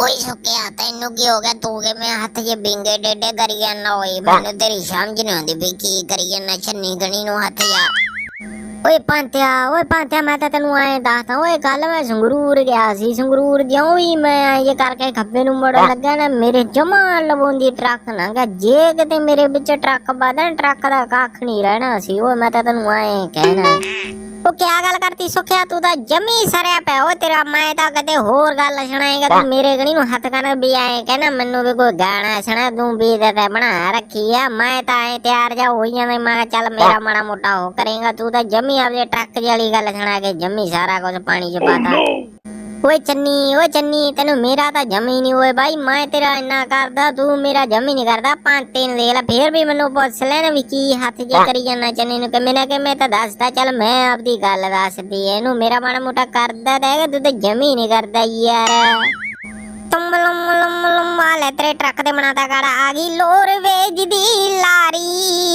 ਓਏ ਸੁੱਕਿਆ ਤੈਨੂੰ ਕੀ ਹੋ ਗਿਆ? ਤੂੰ ਕਿ ਮੈਂ ਹੱਥ 'ਚ ਬਿੰਗੇ ਡੇਡੇ ਕਰੀ ਜਾਂਦਾ? ਓਏ ਮੈਨੂੰ ਤੇਰੀ ਸਮਝ ਨਹੀਂ ਆਉਂਦੀ ਵੀ ਕੀ ਕਰੀ ਜਾਂਦਾ ਛੰਨੀ ਗਣੀ ਨੂੰ ਹੱਥ ਜਾ। ਓਏ ਪੰਤਿਆ ਓਏ ਪੰਤਿਆ ਮੈਂ ਤਾਂ ਤੈਨੂੰ ਐਂ ਦੱਸਦਾ ਓਏ ਕੱਲ ਮੈਂ ਸੰਗਰੂਰ ਗਿਆ ਸੀ। ਸੰਗਰੂਰ ਜਿਉਂ ਹੀ ਮੈਂ ਇਹ ਕਰਕੇ ਖੱਬੇ ਨੂੰ ਮੁੜਨ ਲੱਗਾ ਨਾ ਮੇਰੇ ਜਮਾ ਲਵਾਉਂਦੀ ਟਰੱਕ ਲੰਘਾ ਜੇ ਕਿਤੇ ਮੇਰੇ ਵਿੱਚ ਟਰੱਕ ਵਾਦਾ ਟਰੱਕ ਦਾ ਕੱਖ ਨਹੀਂ ਰਹਿਣਾ ਸੀ। ਓਏ ਮੈਂ ਤਾਂ ਤੈਨੂੰ ਐਂ ਕਹਿਣਾ। ਉਹ ਕਿਆ ਗੱਲ ਕਰਤੀ ਸੁਖਿਆ? ਤੂੰ ਤਾਂ ਜਮੀ ਸਰਿਆ ਪਿਆ। ਓ ਤੇਰਾ ਮੈਂ ਤਾਂ ਕਦੇ ਹੋਰ ਗੱਲ ਸੁਣਾਏਗਾ ਤੂੰ ਮੇਰੇ ਗਣੀ ਨੂੰ ਹੱਥ ਕਰਨ ਵੀ ਆਏ ਕਹਿੰਦਾ ਮੈਨੂੰ ਵੀ ਕੋਈ ਗਾਣਾ ਸੁਣਾ ਤੂੰ ਵੀ ਤੇ ਤੇ ਬਣਾ ਰੱਖੀ ਆ। ਮੈਂ ਤਾਂ ਐ ਤਿਆਰ ਜਾ ਹੋਈ ਜਾਂਦਾ ਮੈਂ ਕਿਹਾ ਚੱਲ ਮੇਰਾ ਮਾੜਾ ਮੋਟਾ ਹੋ ਕਰੇਗਾ। ਤੂੰ ਤਾਂ ਜਮੀ ਆਪਦੇ ਟਰੱਕ ਵਾਲੀ ਗੱਲ ਸੁਣਾ ਕੇ ਜਮੀ ਸਾਰਾ ਕੁਝ ਪਾਣੀ 'ਚ ਪਾਤਾ। ਓਏ ਚੰਨੀ ਓਏ ਚੰਨੀ ਤੈਨੂੰ ਮੇਰਾ ਤਾਂ ਜਮੀ ਨਹੀਂ ਓਏ ਬਾਈ ਮੈਂ ਤੇਰਾ ਇੰਨਾ ਕਰਦਾ ਤੂੰ ਮੇਰਾ ਜਮੀ ਨਹੀਂ ਕਰਦਾ। ਪੰਤੇ ਨੂੰ ਦੇਖ ਲੈ ਫੇਰ ਵੀ ਮੈਨੂੰ ਪੁੱਛ ਲੈਣ ਵੀ ਕੀ ਹੱਥ ਜੇ ਕਰੀ ਜਾਂਦਾ ਚੰਨੀ ਨੂੰ ਕਿ ਮੈਨੇ ਕਿ ਮੈਂ ਤਾਂ ਦੱਸਦਾ ਚੱਲ ਮੈਂ ਆਪਦੀ ਗੱਲ ਦੱਸਦੀ ਇਹਨੂੰ ਮੇਰਾ ਮਾੜਾ ਮੋਟਾ ਕਰਦਾ ਤਾਂ ਹੈਗਾ ਤੂੰ ਤਾਂ ਜਮੀ ਨਹੀਂ ਕਰਦਾ ਯਾਰ। ਤੁਮ ਲਮ ਲਮ ਲਮ ਵਾਲੇ ਤੇਰੇ ਟਰੱਕ ਤੇ ਬਣਾਤਾ ਗਾੜਾ ਆ ਗਈ ਲੋਰ ਵੇਜ ਦੀ ਲਾਰੀ।